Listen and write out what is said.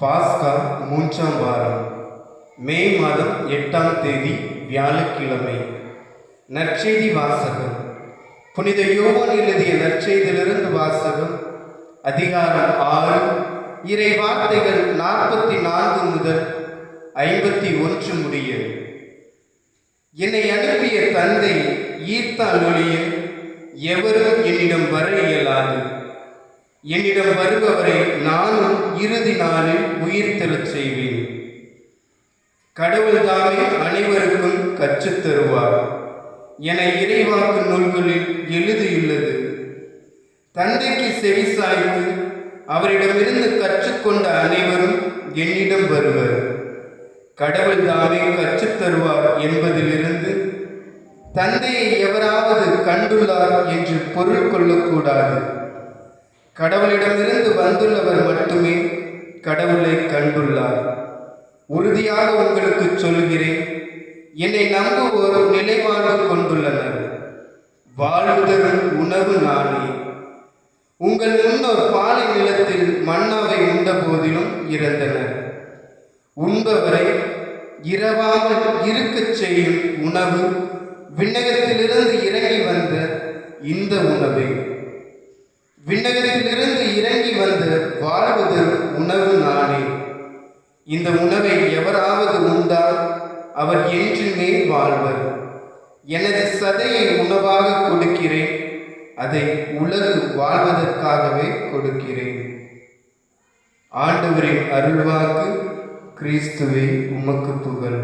பாஸ்கா மூன்றாம் வாரம் மே மாதம் எட்டாம் தேதி வியாழக்கிழமை. நற்செய்தி வாசகம். புனித யோகன் எழுதிய நற்செய்தியிலிருந்து வாசகம் அதிகாரம் ஆறு இறை வார்த்தைகள் நாற்பத்தி நான்கு முதல் ஐம்பத்தி ஒன்று முடிய. என்னை அனுப்பிய தந்தை ஈர்த்தால் ஒழிய எவரும் என்னிடம் வர என்னிடம் வருபவரை நானும் இறுதி நாளில் உயிர்த்தெழச் செய்வேன். கடவுள் தாமே அனைவருக்கும் கற்றுத் தருவார். என இறைவாக்கு நூல்களில் எழுதியுள்ளது. தந்தைக்கு செவி சாய்த்து அவரிடமிருந்து கற்றுக்கொண்ட அனைவரும் என்னிடம் வருவர். கடவுள் தாமே கற்றுத் தருவார் என்பதிலிருந்து தந்தையை எவராவது கண்டுள்ளார் என்று பொருள் கொள்ளக்கூடாது. கடவுளிடமிருந்து வந்துள்ளவர் மட்டுமே கடவுளை கண்டுள்ளார். உறுதியாக உங்களுக்கு சொல்கிறேன் என்னை நம்புவோர் நிலைவாழ்வு கொண்டுள்ளனர். வாழ்வு உணவு நாளே உங்கள் முன்னோர் பாலை நிலத்தில் மன்னாவை உண்ட போதிலும் இறந்தனர். உண்பவரை இரவாமல் இருக்கச் செய்யும் உணவு விண்ணகத்திலிருந்து இந்த உணவை எவராவது உண்டால் அவர் என்றுமே வாழ்வர். எனது சதையை உணவாக கொடுக்கிறேன் அதை உலகு வாழ்வதற்காகவே கொடுக்கிறேன். ஆண்டவரின் அருள்வாக்கு கிறிஸ்துவே உமக்கு புகழ்.